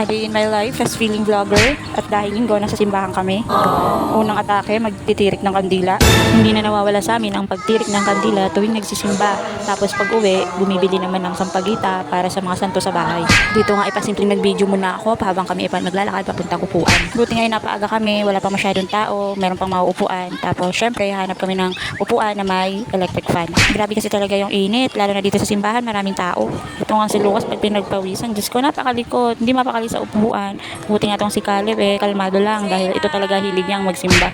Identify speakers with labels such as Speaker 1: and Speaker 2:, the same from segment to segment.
Speaker 1: A day in my life as feeling vlogger at dahil linggo nasa simbahan kami. Unang atake, magtitirik ng kandila. Hindi na nawawala sa amin ang pagtirik ng kandila tuwing nagsisimba. Tapos pag uwi, bumibili naman ng sampagita para sa mga santo sa bahay. Dito nga ipasimpleng nag-video muna ako habang kami ipa naglalakad papunta upuan. Buti ngayon napaaga kami, wala pa masyadong tao, meron pang mga upuan. Tapos syempre, hanap kami ng upuan na may electric fan. Grabe kasi talaga yung init, lalo na dito sa simbahan, maraming tao. Ito nga si Lucas, pag pinagpawisan, Diyos ko, napakalikot, hindi mapakali sa upuan. Buti nga tong si Caleb eh, kalmado lang dahil ito talaga hilig niyang magsimba.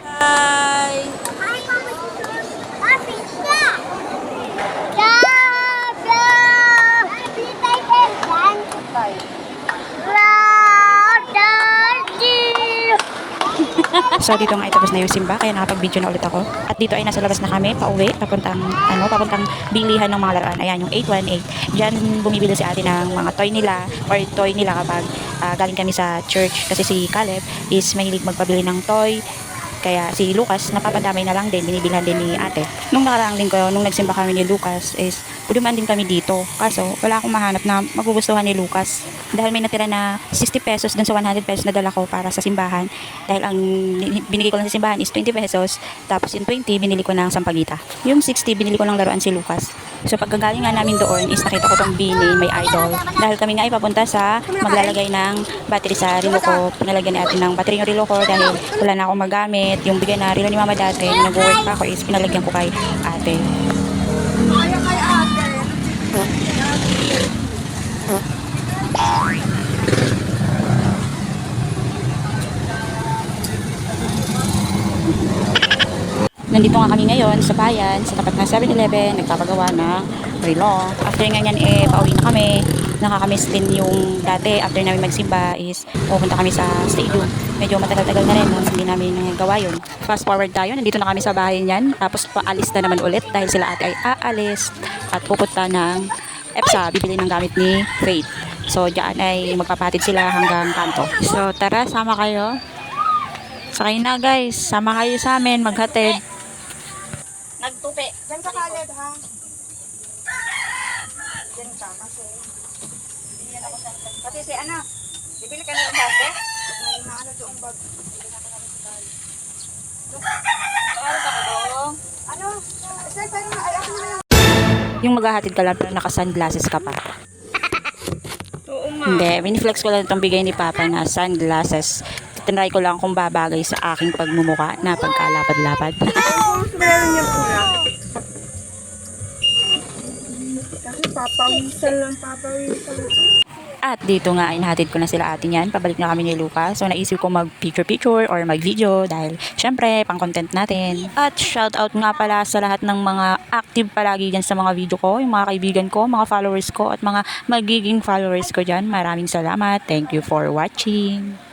Speaker 1: So dito nga ay tapos na yung simba kaya nakapag-video na ulit ako. At dito ay nasa labas na kami, pauwi, papuntang ano, papuntang bilihan ng mga laruan. Ayan yung 818. Diyan bumibili si ate ng mga toy nila or toy nila kapag ah, galing kami sa church kasi si Caleb is mahilig magpabili ng toy. Kaya si Lucas, napapadamay na lang din, binibilhan din ni ate. Nung nakaraang linggo, nung nagsimba kami ni Lucas, is puduman din kami dito. Kaso, wala akong mahanap na magugustuhan ni Lucas. Dahil may natira na 60 pesos dun sa 100 pesos na dala ko para sa simbahan. Dahil ang binigay ko lang sa simbahan is 20 pesos. Tapos yung 20, binili ko ng sampagita. Yung 60, binili ko ng laruan si Lucas. So pagkagaling nga namin doon is nakita ko tong bini, may idol. Dahil kami nga ay papunta sa maglalagay ng battery sa relo ko. Pinalagyan ate ng battery yung relo ko dahil wala na akong magamit. Yung bigay na relo ni mama dati, nag-work pa ako is pinalagyan ko kay ate. Nandito nga kami ngayon sa bayan, sa tapat ng 7-Eleven, nagpapagawa ng relo. After nga yan, eh, pauwi na kami. Nakakamiss din yung dati, after namin magsimba is pupunta kami sa stadium. Medyo matagal-tagal na rin, hindi namin nagawa yun. Fast forward tayo, nandito na kami sa bahay niyan. Tapos paalis na naman ulit dahil sila ate ay aalis at pupunta ng EPSA, bibili ng gamit ni Faith. So, diyan ay magpapatid sila hanggang kanto. So, tara, sama kayo. Sakay na guys, sama kayo sa amin, maghatid. Nagtupi.
Speaker 2: Diyan ka kaled, ha? Diyan ka, kasi...
Speaker 1: Kasi si ano, bibili ka ng bag,
Speaker 2: May naano doon bag. Ano? Sir, pero na, ay, ako na.
Speaker 1: Yung maghahatid ka lang pero naka-sunglasses ka pa.
Speaker 2: Oo,
Speaker 1: Hindi, miniflex ko lang itong bigay ni Papa na sunglasses. Tinry ko lang kung babagay sa aking pagmumuka na pagkalapad-lapad.
Speaker 2: Meron niya po na. Kasi papawisan lang, papawisan.
Speaker 1: At dito nga ay nahatid ko na sila atin yan. Pabalik na kami ni Lucas. So naisip ko mag picture-picture or mag video dahil syempre pang content natin. At shout out nga pala sa lahat ng mga active palagi dyan sa mga video ko. Yung mga kaibigan ko, mga followers ko at mga magiging followers ko dyan. Maraming salamat. Thank you for watching.